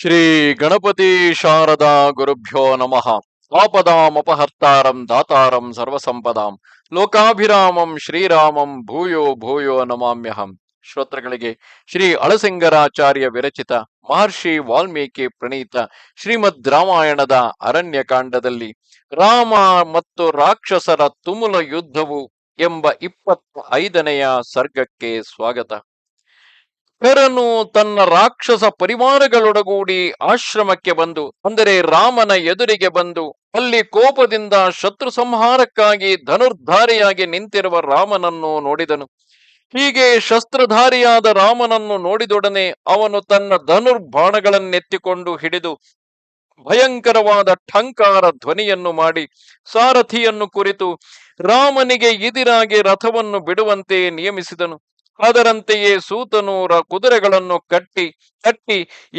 ಶ್ರೀ ಗಣಪತಿ ಶಾರದಾ ಗುರುಭ್ಯೋ ನಮಃ. ಆಪದಾಮಪಹರ್ತಾರಂ ದಾತಾರಂ ಸರ್ವಸಂಪದಾಂ. ಲೋಕಾಭಿರಾಮಂ ಶ್ರೀರಾಮಂ ಭೂಯೋ ಭೂಯೋ ನಮಾಮ್ಯಹಂ. ಶ್ರೋತೃಗಳಿಗೆ ಶ್ರೀ ಅಳಸಿಂಗರಾಚಾರ್ಯ ವಿರಚಿತ ಮಹರ್ಷಿ ವಾಲ್ಮೀಕಿ ಪ್ರಣೀತ ಶ್ರೀಮದ್ ರಾಮಾಯಣದ ಅರಣ್ಯಕಾಂಡದಲ್ಲಿ ರಾಮ ಮತ್ತು ರಾಕ್ಷಸರ ತುಮುಲ ಯುದ್ಧವು ಎಂಬ ಇಪ್ಪತ್ತ ಐದನೆಯ ಸರ್ಗಕ್ಕೆ ಸ್ವಾಗತ. ಕರನು ತನ್ನ ರಾಕ್ಷಸ ಪರಿವಾರಗಳೊಡಗೂಡಿ ಆಶ್ರಮಕ್ಕೆ ಬಂದು, ಅಂದರೆ ರಾಮನ ಎದುರಿಗೆ ಬಂದು, ಅಲ್ಲಿ ಕೋಪದಿಂದ ಶತ್ರು ಸಂಹಾರಕ್ಕಾಗಿ ಧನುರ್ಧಾರಿಯಾಗಿ ನಿಂತಿರುವ ರಾಮನನ್ನು ನೋಡಿದನು. ಹೀಗೆ ಶಸ್ತ್ರಧಾರಿಯಾದ ರಾಮನನ್ನು ನೋಡಿದೊಡನೆ ಅವನು ತನ್ನ ಧನುರ್ಬಾಣಗಳನ್ನೆತ್ತಿಕೊಂಡು ಹಿಡಿದು, ಭಯಂಕರವಾದ ಠಂಕಾರ ಧ್ವನಿಯನ್ನು ಮಾಡಿ, ಸಾರಥಿಯನ್ನು ಕುರಿತು ರಾಮನಿಗೆ ಇದಿರಾಗಿ ರಥವನ್ನು ಬಿಡುವಂತೆ ನಿಯಮಿಸಿದನು. ಅದರಂತೆಯೇ ಸೂತನೂರ ಕುದುರೆಗಳನ್ನು ಕಟ್ಟಿ ಕಟ್ಟಿ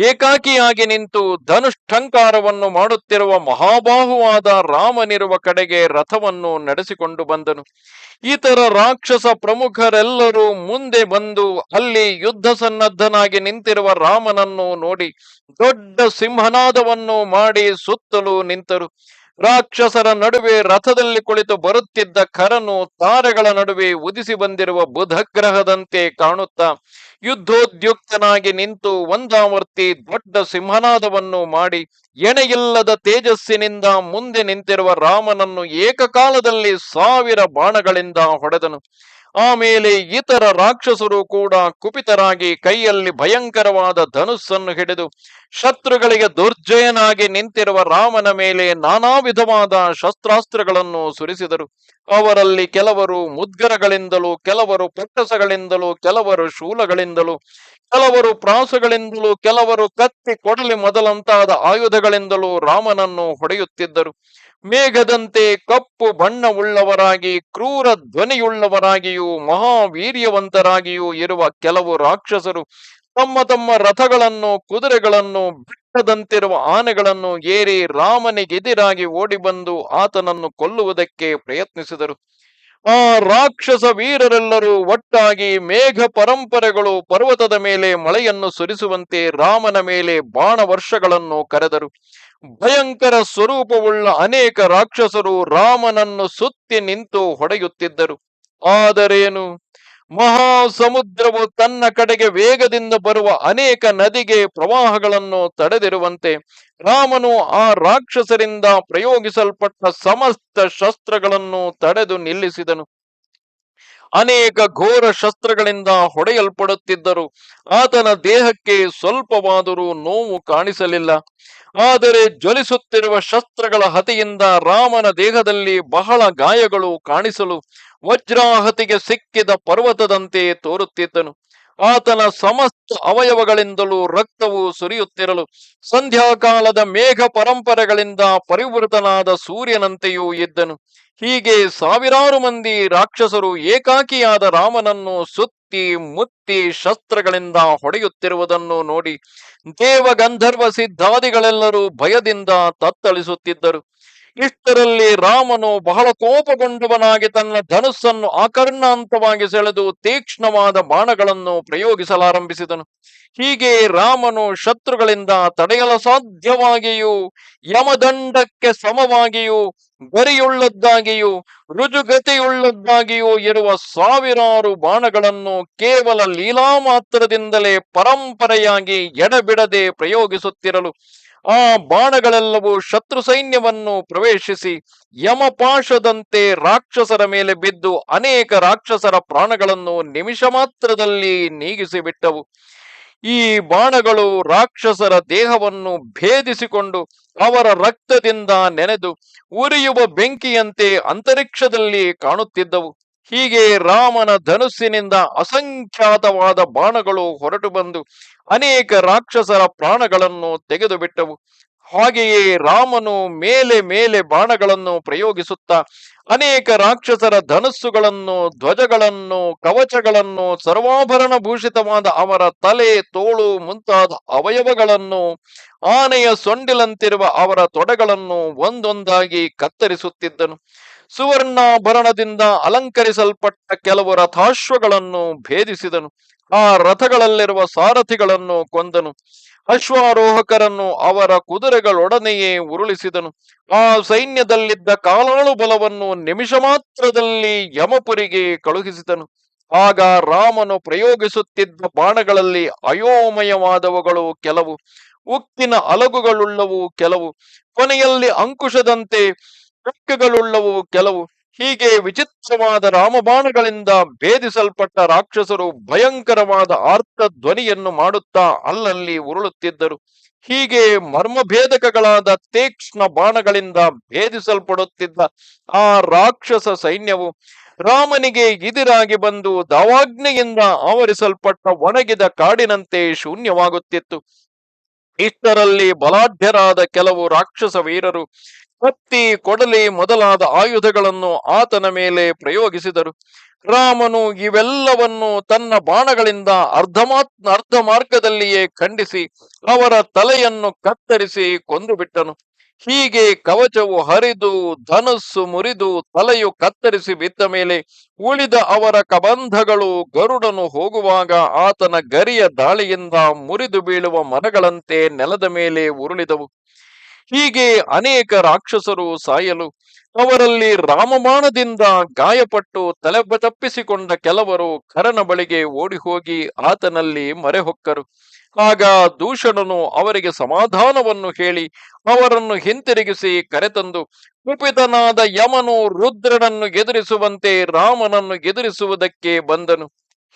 ಏಕಾಕಿಯಾಗಿ ನಿಂತು ಧನುಷ್ಠಂಕಾರವನ್ನು ಮಾಡುತ್ತಿರುವ ಮಹಾಬಾಹುವಾದ ರಾಮನಿರುವ ಕಡೆಗೆ ರಥವನ್ನು ನಡೆಸಿಕೊಂಡು ಬಂದನು. ಇತರ ರಾಕ್ಷಸ ಪ್ರಮುಖರೆಲ್ಲರೂ ಮುಂದೆ ಬಂದು ಅಲ್ಲಿ ಯುದ್ಧ ಸನ್ನದ್ಧನಾಗಿ ನಿಂತಿರುವ ರಾಮನನ್ನು ನೋಡಿ ದೊಡ್ಡ ಸಿಂಹನಾದವನ್ನು ಮಾಡಿ ಸುತ್ತಲೂ ನಿಂತರು. ರಾಕ್ಷಸರ ನಡುವೆ ರಥದಲ್ಲಿ ಕುಳಿತು ಬರುತ್ತಿದ್ದ ಕರನು ತಾರೆಗಳ ನಡುವೆ ಉದಿಸಿ ಬಂದಿರುವ ಬುಧಗ್ರಹದಂತೆ ಕಾಣುತ್ತಾ ಯುದ್ಧೋದ್ಯುಕ್ತನಾಗಿ ನಿಂತು ಒಂದಾವರ್ತಿ ದೊಡ್ಡ ಸಿಂಹನಾದವನ್ನು ಮಾಡಿ ಎಣೆಯಿಲ್ಲದ ತೇಜಸ್ಸಿನಿಂದ ಮುಂದೆ ನಿಂತಿರುವ ರಾಮನನ್ನು ಏಕಕಾಲದಲ್ಲಿ ಸಾವಿರ ಬಾಣಗಳಿಂದ ಹೊಡೆದನು. ಆಮೇಲೆ ಇತರ ರಾಕ್ಷಸರು ಕೂಡ ಕುಪಿತರಾಗಿ ಕೈಯಲ್ಲಿ ಭಯಂಕರವಾದ ಧನುಸ್ಸನ್ನು ಹಿಡಿದು ಶತ್ರುಗಳಿಗೆ ದುರ್ಜಯನಾಗಿ ನಿಂತಿರುವ ರಾಮನ ಮೇಲೆ ನಾನಾ ವಿಧವಾದ ಶಸ್ತ್ರಾಸ್ತ್ರಗಳನ್ನು ಸುರಿಸಿದರು. ಅವರಲ್ಲಿ ಕೆಲವರು ಮುದ್ಗರಗಳಿಂದಲೂ, ಕೆಲವರು ಪಟ್ಟಸಗಳಿಂದಲೂ, ಕೆಲವರು ಶೂಲಗಳಿಂದಲೂ ಕೆಲವರು ಪ್ರಾಸಗಳಿಂದಲೂ ಕೆಲವರು ಕತ್ತಿ ಕೊಡಲಿ ಮೊದಲಂತಾದ ಆಯುಧಗಳಿಂದಲೂ ರಾಮನನ್ನು ಹೊಡೆಯುತ್ತಿದ್ದರು. ಮೇಘದಂತೆ ಕಪ್ಪು ಬಣ್ಣವುಳ್ಳವರಾಗಿ, ಕ್ರೂರ ಧ್ವನಿಯುಳ್ಳವರಾಗಿಯೂ, ಮಹಾವೀರ್ಯವಂತರಾಗಿಯೂ ಇರುವ ಕೆಲವು ರಾಕ್ಷಸರು ತಮ್ಮ ತಮ್ಮ ರಥಗಳನ್ನು, ಕುದುರೆಗಳನ್ನು, ಬೆಟ್ಟದಂತಿರುವ ಆನೆಗಳನ್ನು ಏರಿ ರಾಮನಿಗೆದಿರಾಗಿ ಓಡಿ ಬಂದು ಆತನನ್ನು ಕೊಲ್ಲುವುದಕ್ಕೆ ಪ್ರಯತ್ನಿಸಿದರು. ಆ ರಾಕ್ಷಸ ವೀರರೆಲ್ಲರೂ ಒಟ್ಟಾಗಿ ಮೇಘ ಪರಂಪರೆಗಳು ಪರ್ವತದ ಮೇಲೆ ಮಳೆಯನ್ನು ಸುರಿಸುವಂತೆ ರಾಮನ ಮೇಲೆ ಬಾಣ ವರ್ಷಗಳನ್ನು ಕರೆದರು. ಭಯಂಕರ ಸ್ವರೂಪವುಳ್ಳ ಅನೇಕ ರಾಕ್ಷಸರು ರಾಮನನ್ನು ಸುತ್ತಿ ನಿಂತು ಹೊಡೆಯುತ್ತಿದ್ದರು. ಆದರೇನು? ಮಹಾ ಸಮುದ್ರವು ತನ್ನ ಕಡೆಗೆ ವೇಗದಿಂದ ಬರುವ ಅನೇಕ ನದಿಗೆ ಪ್ರವಾಹಗಳನ್ನು ತಡೆದಿರುವಂತೆ ರಾಮನು ಆ ರಾಕ್ಷಸರಿಂದ ಪ್ರಯೋಗಿಸಲ್ಪಟ್ಟ ಸಮಸ್ತ ಶಸ್ತ್ರಗಳನ್ನು ತಡೆದು ನಿಲ್ಲಿಸಿದನು. ಅನೇಕ ಘೋರ ಶಸ್ತ್ರಗಳಿಂದ ಹೊಡೆಯಲ್ಪಡುತ್ತಿದ್ದರು. ಆತನ ದೇಹಕ್ಕೆ ಸ್ವಲ್ಪವಾದರೂ ನೋವು ಕಾಣಿಸಲಿಲ್ಲ. ಆದರೆ ಜ್ವಲಿಸುತ್ತಿರುವ ಶಸ್ತ್ರಗಳ ಹತಿಯಿಂದ ರಾಮನ ದೇಹದಲ್ಲಿ ಬಹಳ ಗಾಯಗಳು ಕಾಣಿಸಲು ವಜ್ರಾಹತಿಗೆ ಸಿಕ್ಕಿದ ಪರ್ವತದಂತೆ ತೋರುತ್ತಿದ್ದನು. ಆತನ ಸಮಸ್ತ ಅವಯವಗಳಿಂದಲೂ ರಕ್ತವು ಸುರಿಯುತ್ತಿರಲು, ಸಂಧ್ಯಾಕಾಲದ ಮೇಘ ಪರಂಪರೆಗಳಿಂದ ಪರಿವೃತನಾದ ಸೂರ್ಯನಂತೆಯೂ ಇದ್ದನು. ಹೀಗೆ ಸಾವಿರಾರು ಮಂದಿ ರಾಕ್ಷಸರು ಏಕಾಕಿಯಾದ ರಾಮನನ್ನು ಸುತ್ತಿ ಮುತ್ತಿ ಶಸ್ತ್ರಗಳಿಂದ ಹೊಡೆಯುತ್ತಿರುವುದನ್ನು ನೋಡಿ ದೇವ ಗಂಧರ್ವ ಸಿದ್ಧಾದಿಗಳೆಲ್ಲರೂ ಭಯದಿಂದ ತತ್ತಳಿಸುತ್ತಿದ್ದರು. ಇಷ್ಟರಲ್ಲಿ ರಾಮನು ಬಹಳ ಕೋಪಗೊಂಡವನಾಗಿ ತನ್ನ ಧನುಸ್ಸನ್ನು ಆಕರ್ಣಾಂತವಾಗಿ ಸೆಳೆದು ತೀಕ್ಷ್ಣವಾದ ಬಾಣಗಳನ್ನು ಪ್ರಯೋಗಿಸಲಾರಂಭಿಸಿದನು. ಹೀಗೆ ರಾಮನು ಶತ್ರುಗಳಿಂದ ತಡೆಯಲು ಸಾಧ್ಯವಾಗಿಯೂ, ಯಮದಂಡಕ್ಕೆ ಸಮವಾಗಿಯೂ, ಗರಿಯುಳ್ಳದ್ದಾಗಿಯೂ, ರುಜುಗತಿಯುಳ್ಳದ್ದಾಗಿಯೂ ಇರುವ ಸಾವಿರಾರು ಬಾಣಗಳನ್ನು ಕೇವಲ ಲೀಲಾ ಮಾತ್ರದಿಂದಲೇ ಪರಂಪರೆಯಾಗಿ ಎಡಬಿಡದೆ ಪ್ರಯೋಗಿಸುತ್ತಿರಲು ಆ ಬಾಣಗಳೆಲ್ಲವೂ ಶತ್ರು ಸೈನ್ಯವನ್ನು ಪ್ರವೇಶಿಸಿ ಯಮಪಾಶದಂತೆ ರಾಕ್ಷಸರ ಮೇಲೆ ಬಿದ್ದು ಅನೇಕ ರಾಕ್ಷಸರ ಪ್ರಾಣಗಳನ್ನು ನಿಮಿಷ ಮಾತ್ರದಲ್ಲಿ ನೀಗಿಸಿಬಿಟ್ಟವು. ಈ ಬಾಣಗಳು ರಾಕ್ಷಸರ ದೇಹವನ್ನು ಭೇದಿಸಿಕೊಂಡು ಅವರ ರಕ್ತದಿಂದ ನೆನೆದು ಉರಿಯುವ ಬೆಂಕಿಯಂತೆ ಅಂತರಿಕ್ಷದಲ್ಲಿ ಕಾಣುತ್ತಿದ್ದವು. ಹೀಗೆ ರಾಮನ ಧನುಸ್ಸಿನಿಂದ ಅಸಂಖ್ಯಾತವಾದ ಬಾಣಗಳು ಹೊರಟು ಬಂದು ಅನೇಕ ರಾಕ್ಷಸರ ಪ್ರಾಣಗಳನ್ನು ತೆಗೆದು ಬಿಟ್ಟವು ಹಾಗೆಯೇ ರಾಮನು ಮೇಲೆ ಮೇಲೆ ಬಾಣಗಳನ್ನು ಪ್ರಯೋಗಿಸುತ್ತಾ ಅನೇಕ ರಾಕ್ಷಸರ ಧನಸ್ಸುಗಳನ್ನು, ಧ್ವಜಗಳನ್ನು, ಕವಚಗಳನ್ನು, ಸರ್ವಾಭರಣ ಭೂಷಿತವಾದ ಅವರ ತಲೆ, ತೋಳು ಮುಂತಾದ ಅವಯವಗಳನ್ನು, ಆನೆಯ ಸೊಂಡಿಲಂತಿರುವ ಅವರ ತೊಡೆಗಳನ್ನು ಒಂದೊಂದಾಗಿ ಕತ್ತರಿಸುತ್ತಿದ್ದನು. ಸುವರ್ಣಾಭರಣದಿಂದ ಅಲಂಕರಿಸಲ್ಪಟ್ಟ ಕೆಲವು ರಥಾಶ್ವಗಳನ್ನು ಭೇದಿಸಿದನು. ಆ ರಥಗಳಲ್ಲಿರುವ ಸಾರಥಿಗಳನ್ನು ಕೊಂದನು. ಅಶ್ವಾರೋಹಕರನ್ನು ಅವರ ಕುದುರೆಗಳೊಡನೆಯೇ ಉರುಳಿಸಿದನು. ಆ ಸೈನ್ಯದಲ್ಲಿದ್ದ ಕಾಲಾಳು ಬಲವನ್ನು ನಿಮಿಷ ಮಾತ್ರದಲ್ಲಿ ಯಮಪುರಿಗೆ ಕಳುಹಿಸಿದನು. ಆಗ ರಾಮನು ಪ್ರಯೋಗಿಸುತ್ತಿದ್ದ ಬಾಣಗಳಲ್ಲಿ ಅಯೋಮಯವಾದವುಗಳು ಕೆಲವು, ಉಕ್ಕಿನ ಅಲಗುಗಳುಳ್ಳವು ಕೆಲವು, ಕೊನೆಯಲ್ಲಿ ಅಂಕುಶದಂತೆ ಬೆಕ್ಕುಗಳುಳ್ಳವು ಕೆಲವು. ಹೀಗೆ ವಿಚಿತ್ರವಾದ ರಾಮಬಾಣಗಳಿಂದ ಭೇದಿಸಲ್ಪಟ್ಟ ರಾಕ್ಷಸರು ಭಯಂಕರವಾದ ಆರ್ತ ಧ್ವನಿಯನ್ನು ಮಾಡುತ್ತಾ ಅಲ್ಲಲ್ಲಿ ಉರುಳುತ್ತಿದ್ದರು. ಹೀಗೆ ಮರ್ಮಭೇದಕಗಳಾದ ತೀಕ್ಷ್ಣ ಬಾಣಗಳಿಂದ ಭೇದಿಸಲ್ಪಡುತ್ತಿದ್ದ ಆ ರಾಕ್ಷಸ ಸೈನ್ಯವು ರಾಮನಿಗೆ ಎದುರಾಗಿ ಬಂದು ದಾವಾಗ್ನೆಯಿಂದ ಆವರಿಸಲ್ಪಟ್ಟ ಒಣಗಿದ ಕಾಡಿನಂತೆ ಶೂನ್ಯವಾಗುತ್ತಿತ್ತು. ಇಷ್ಟರಲ್ಲಿ ಬಲಾಢ್ಯರಾದ ಕೆಲವು ರಾಕ್ಷಸ ವೀರರು ಕತ್ತಿ ಕೊಡಲಿ ಮೊದಲಾದ ಆಯುಧಗಳನ್ನು ಆತನ ಮೇಲೆ ಪ್ರಯೋಗಿಸಿದರು. ರಾಮನು ಇವೆಲ್ಲವನ್ನು ತನ್ನ ಬಾಣಗಳಿಂದ ಅರ್ಧಮಾತ್ ಅರ್ಧ ಮಾರ್ಗದಲ್ಲಿಯೇ ಖಂಡಿಸಿ ಅವರ ತಲೆಯನ್ನು ಕತ್ತರಿಸಿ ಕೊಂದು ಬಿಟ್ಟನು ಹೀಗೆ ಕವಚವು ಹರಿದು, ಧನಸ್ಸು ಮುರಿದು ತಲೆಯು ಕತ್ತರಿಸಿ ಬಿದ್ದ ಮೇಲೆ ಉಳಿದ ಅವರ ಕಬಂಧಗಳು ಗರುಡನು ಹೋಗುವಾಗ ಆತನ ಗರಿಯ ದಾಳಿಯಿಂದ ಮುರಿದು ಬೀಳುವ ಮರಗಳಂತೆ ನೆಲದ ಮೇಲೆ ಉರುಳಿದವು. ಹೀಗೆ ಅನೇಕ ರಾಕ್ಷಸರು ಸಾಯಲು ಅವರಲ್ಲಿ ರಾಮಬಾಣದಿಂದ ಗಾಯಪಟ್ಟು ತಲೆ ತಪ್ಪಿಸಿಕೊಂಡ ಕೆಲವರು ಕರನ ಬಳಿಗೆ ಓಡಿ ಹೋಗಿ ಆತನಲ್ಲಿ ಮರೆಹೊಕ್ಕರು. ಆಗ ದೂಷಣನು ಅವರಿಗೆ ಸಮಾಧಾನವನ್ನು ಹೇಳಿ ಅವರನ್ನು ಹಿಂತಿರುಗಿಸಿ ಕರೆತಂದು, ಕುಪಿತನಾದ ಯಮನು ರುದ್ರನನ್ನು ಎದುರಿಸುವಂತೆ ರಾಮನನ್ನು ಎದುರಿಸುವುದಕ್ಕೆ ಬಂದನು.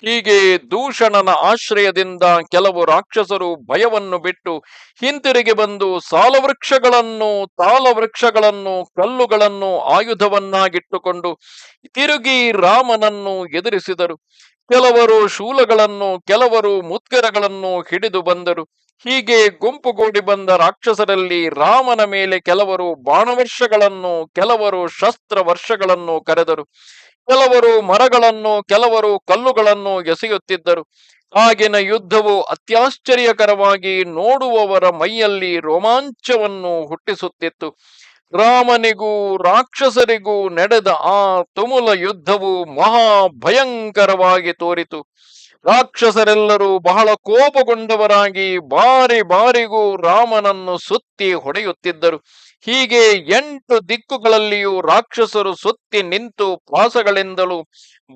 ಹೀಗೆ ದೂಷಣನ ಆಶ್ರಯದಿಂದ ಕೆಲವು ರಾಕ್ಷಸರು ಭಯವನ್ನು ಬಿಟ್ಟು ಹಿಂತಿರುಗಿ ಬಂದು ಸಾಲವೃಕ್ಷಗಳನ್ನು ತಾಲವೃಕ್ಷಗಳನ್ನು ಕಲ್ಲುಗಳನ್ನು ಆಯುಧವನ್ನಾಗಿಟ್ಟುಕೊಂಡು ತಿರುಗಿ ರಾಮನನ್ನು ಎದುರಿಸಿದರು. ಕೆಲವರು ಶೂಲಗಳನ್ನು, ಕೆಲವರು ಮುದ್ಗರಗಳನ್ನು ಹಿಡಿದು ಬಂದರು. ಹೀಗೆ ಗುಂಪುಗೂಡಿ ಬಂದ ರಾಕ್ಷಸರಲ್ಲಿ ರಾಮನ ಮೇಲೆ ಕೆಲವರು ಬಾಣವರ್ಷಗಳನ್ನು, ಕೆಲವರು ಶಸ್ತ್ರ ವರ್ಷಗಳನ್ನು ಕರೆದರು. ಕೆಲವರು ಮರಗಳನ್ನು, ಕೆಲವರು ಕಲ್ಲುಗಳನ್ನು ಎಸೆಯುತ್ತಿದ್ದರು. ಆಗಿನ ಯುದ್ಧವು ಅತ್ಯಾಶ್ಚರ್ಯಕರವಾಗಿ ನೋಡುವವರ ಮೈಯಲ್ಲಿ ರೋಮಾಂಚವನ್ನು ಹುಟ್ಟಿಸುತ್ತಿತ್ತು. ರಾಮನಿಗೂ ರಾಕ್ಷಸರಿಗೂ ನಡೆದ ಆ ತುಮುಲ ಯುದ್ಧವು ಮಹಾ ಭಯಂಕರವಾಗಿ ತೋರಿತು. ರಾಕ್ಷಸರೆಲ್ಲರೂ ಬಹಳ ಕೋಪಗೊಂಡವರಾಗಿ ಬಾರಿ ಬಾರಿಗೂ ರಾಮನನ್ನು ಸುತ್ತಿ ಹೊಡೆಯುತ್ತಿದ್ದರು. ಹೀಗೆ ಎಂಟು ದಿಕ್ಕುಗಳಲ್ಲಿಯೂ ರಾಕ್ಷಸರು ಸುತ್ತಿ ನಿಂತು ಪಾಸಗಳಿಂದಲೂ,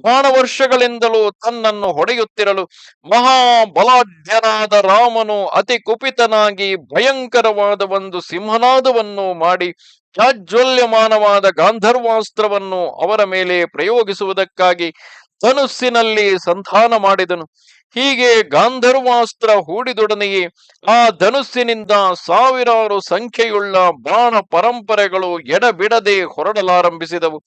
ಬಾಣವರ್ಷಗಳಿಂದಲೂ ತನ್ನನ್ನು ಹೊಡೆಯುತ್ತಿರಲು ಮಹಾಬಲಾಢ್ಯನಾದ ರಾಮನು ಅತಿ ಕುಪಿತನಾಗಿ ಭಯಂಕರವಾದ ಒಂದು ಸಿಂಹನಾದವನ್ನು ಮಾಡಿ ಜಾಜ್ವಲ್ಯಮಾನವಾದ ಗಾಂಧರ್ವಾಸ್ತ್ರವನ್ನು ಅವರ ಮೇಲೆ ಪ್ರಯೋಗಿಸುವುದಕ್ಕಾಗಿ ಧನುಸ್ಸಿನಲ್ಲಿ ಸಂಧಾನ ಮಾಡಿದನು. ಹೀಗೆ ಗಾಂಧರ್ವಾಸ್ತ್ರ ಹೂಡಿದೊಡನೆಯೇ ಆ ಧನುಸ್ಸಿನಿಂದ ಸಾವಿರಾರು ಸಂಖ್ಯೆಯುಳ್ಳ ಬಾಣ ಪರಂಪರೆಗಳು ಎಡಬಿಡದೆ ಹೊರಡಲಾರಂಭಿಸಿದವು.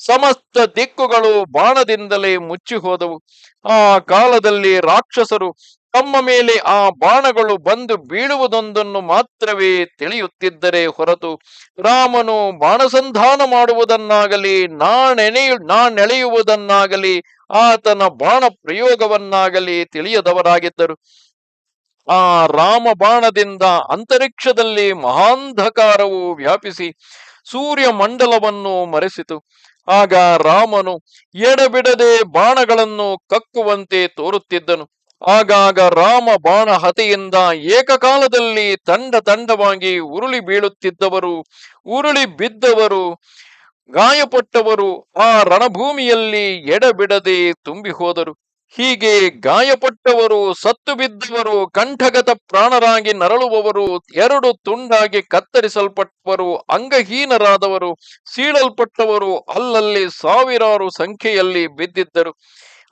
ಸಮಸ್ತ ದಿಕ್ಕುಗಳು ಬಾಣದಿಂದಲೇ ಮುಚ್ಚಿ ಹೋದವು ಆ ಕಾಲದಲ್ಲಿ ರಾಕ್ಷಸರು ತಮ್ಮ ಮೇಲೆ ಆ ಬಾಣಗಳು ಬಂದು ಬೀಳುವುದೊಂದನ್ನು ಮಾತ್ರವೇ ತಿಳಿಯುತ್ತಿದ್ದರೆ ಹೊರತು ರಾಮನು ಬಾಣಸಂಧಾನ ಮಾಡುವುದನ್ನಾಗಲಿ ನಾಣೆಣೆಯು ನಾಣೆಳೆಯುವುದನ್ನಾಗಲಿ ಆತನ ಬಾಣ ಪ್ರಯೋಗವನ್ನಾಗಲಿ ತಿಳಿಯದವರಾಗಿದ್ದರು. ಆ ರಾಮ ಬಾಣದಿಂದ ಅಂತರಿಕ್ಷದಲ್ಲಿ ಮಹಾಂಧಕಾರವು ವ್ಯಾಪಿಸಿ ಸೂರ್ಯ ಮಂಡಲವನ್ನು ಮರೆಸಿತು. ಆಗ ರಾಮನು ಎಡಬಿಡದೆ ಬಾಣಗಳನ್ನು ಕಕ್ಕುವಂತೆ ತೋರುತ್ತಿದ್ದನು. ಆಗಾಗ ರಾಮ ಬಾಣ ಹತೆಯಿಂದ ಏಕಕಾಲದಲ್ಲಿ ತಂಡ ತಂಡವಾಗಿ ಉರುಳಿ ಬೀಳುತ್ತಿದ್ದವರು, ಉರುಳಿ ಬಿದ್ದವರು ಗಾಯಪಟ್ಟವರು ಆ ರಣಭೂಮಿಯಲ್ಲಿ ಎಡಬಿಡದೆ ತುಂಬಿ ಹೋದರು ಹೀಗೆ ಗಾಯಪಟ್ಟವರು, ಸತ್ತು ಬಿದ್ದವರು, ಕಂಠಗತ ಪ್ರಾಣರಾಗಿ ನರಳುವವರು, ಎರಡು ತುಂಡಾಗಿ ಕತ್ತರಿಸಲ್ಪಟ್ಟವರು, ಅಂಗಹೀನರಾದವರು, ಸೀಳಲ್ಪಟ್ಟವರು ಅಲ್ಲಲ್ಲಿ ಸಾವಿರಾರು ಸಂಖ್ಯೆಯಲ್ಲಿ ಬಿದ್ದಿದ್ದರು.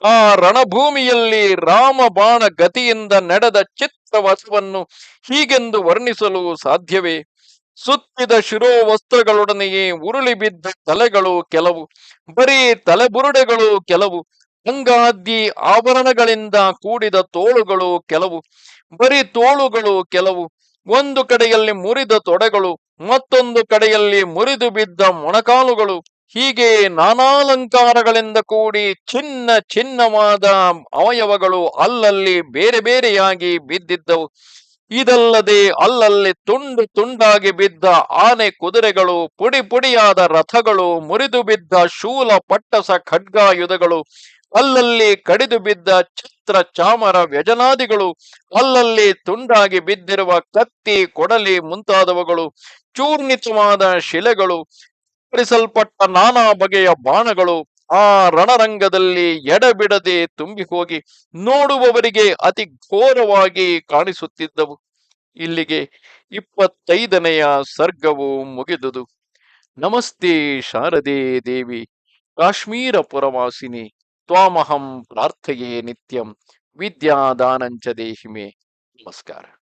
ಆ ರಣಭೂಮಿಯಲ್ಲಿ ರಾಮ ಬಾಣ ಗತಿಯಿಂದ ನಡೆದ ಚಿತ್ರವಸವನ್ನು ಹೀಗೆಂದು ವರ್ಣಿಸಲು ಸಾಧ್ಯವೇ? ಸುತ್ತಿದ ಶಿರೋ ವಸ್ತ್ರಗಳೊಡನೆಯೇ ಉರುಳಿ ಬಿದ್ದ ತಲೆಗಳು ಕೆಲವು, ಬರೀ ತಲೆಬುರುಡೆಗಳು ಕೆಲವು ಅಂಗಾದ್ಯ ಆಭರಣಗಳಿಂದ ಕೂಡಿದ ತೋಳುಗಳು ಕೆಲವು, ಬರೀ ತೋಳುಗಳು ಕೆಲವು, ಒಂದು ಕಡೆಯಲ್ಲಿ ಮುರಿದ ತೊಡೆಗಳು, ಮತ್ತೊಂದು ಕಡೆಯಲ್ಲಿ ಮುರಿದು ಬಿದ್ದ ಮೊಣಕಾಲುಗಳು, ಹೀಗೆ ನಾನಾಲಂಕಾರಗಳಿಂದ ಕೂಡಿ ಚಿನ್ನ ಚಿನ್ನವಾದ ಅವಯವಗಳು ಅಲ್ಲಲ್ಲಿ ಬೇರೆ ಬೇರೆಯಾಗಿ ಬಿದ್ದಿದ್ದವು. ಇದಲ್ಲದೆ ಅಲ್ಲಲ್ಲಿ ತುಂಡು ತುಂಡಾಗಿ ಬಿದ್ದ ಆನೆ ಕುದುರೆಗಳು, ಪುಡಿ ಪುಡಿಯಾದ ರಥಗಳು, ಮುರಿದು ಬಿದ್ದ ಶೂಲ ಪಟ್ಟಸ ಖಡ್ಗಾಯುಧಗಳು, ಅಲ್ಲಲ್ಲಿ ಕಡಿದು ಬಿದ್ದ ಛತ್ರ ಚಾಮರ ವ್ಯಜನಾದಿಗಳು, ಅಲ್ಲಲ್ಲಿ ತುಂಡಾಗಿ ಬಿದ್ದಿರುವ ಕತ್ತಿ, ಕೊಡಲಿ ಮುಂತಾದವುಗಳು, ಚೂರ್ಣಿತವಾದ ಶಿಲೆಗಳು ಕತ್ತರಿಸಲ್ಪಟ್ಟ ನಾನಾ ಬಗೆಯ ಬಾಣಗಳು ಆ ರಣರಂಗದಲ್ಲಿ ಎಡಬಿಡದೆ ತುಂಬಿ ಹೋಗಿ ನೋಡುವವರಿಗೆ ಅತಿ ಘೋರವಾಗಿ ಕಾಣಿಸುತ್ತಿದ್ದವು. ಇಲ್ಲಿಗೆ ಇಪ್ಪತ್ತೈದನೆಯ ಸರ್ಗವು ಮುಗಿದುದು. ನಮಸ್ತೆ ಶಾರದೆ ದೇವಿ, ಕಾಶ್ಮೀರ ಪುರವಾಸಿನಿ, ತ್ವಾಮಹಂ ಪ್ರಾರ್ಥೆಯೇ ನಿತ್ಯಂ, ವಿದ್ಯಾದಾನಂಚ ದೇಹಿಮೆ. ನಮಸ್ಕಾರ.